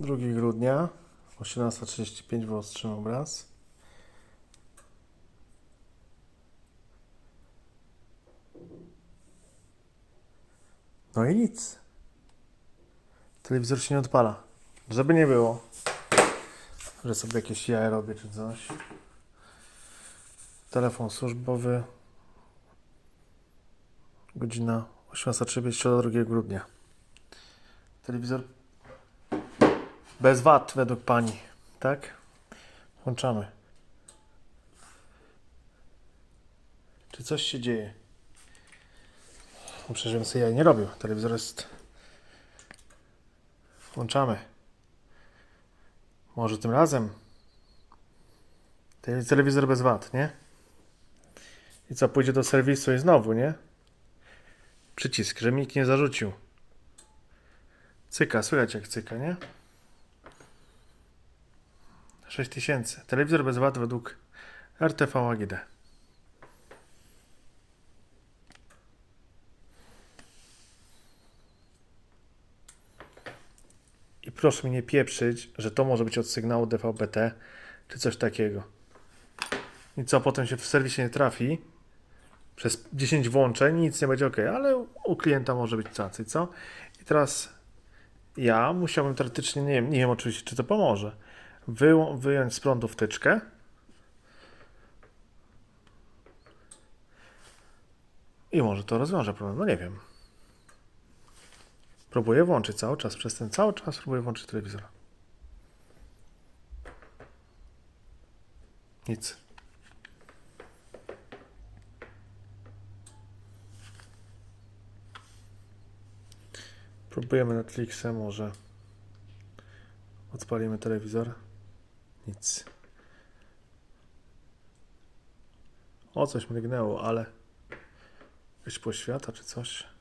2 grudnia, 18.35 wyostrzymy obraz. No i nic. Telewizor się nie odpala. Żeby nie było, że sobie jakieś jaja robię czy coś. Telefon służbowy. Godzina 18.30 2 grudnia. Telewizor bez wad według pani, tak? Włączamy. Czy coś się dzieje? No Przecież sobie ja nie robił. Telewizor jest... Włączamy. Może tym razem. Te- Telewizor bez wad, nie? I co, pójdzie do serwisu i znowu, nie? Przycisk, że mi nikt nie zarzucił. Cyka, słychać jak cyka, nie? 6000. Telewizor bez wad według RTV AGD. I proszę mi nie pieprzyć, że to może być od sygnału DVB-T czy coś takiego. I co, potem się w serwisie nie trafi przez 10 włączeń, nic nie będzie ok, ale u klienta może być cacy, co? I teraz ja musiałbym teoretycznie, nie wiem, nie wiem oczywiście, czy to pomoże, wyją- wyjąć z prądu wtyczkę. I może to rozwiąże problem, no nie wiem. Próbuję włączyć cały czas, przez ten cały czas próbuję włączyć telewizor. Nic. Próbujemy Netflixem, może odpalimy telewizor. Nic. O, coś mrygnęło, ale jakaś poświata czy coś.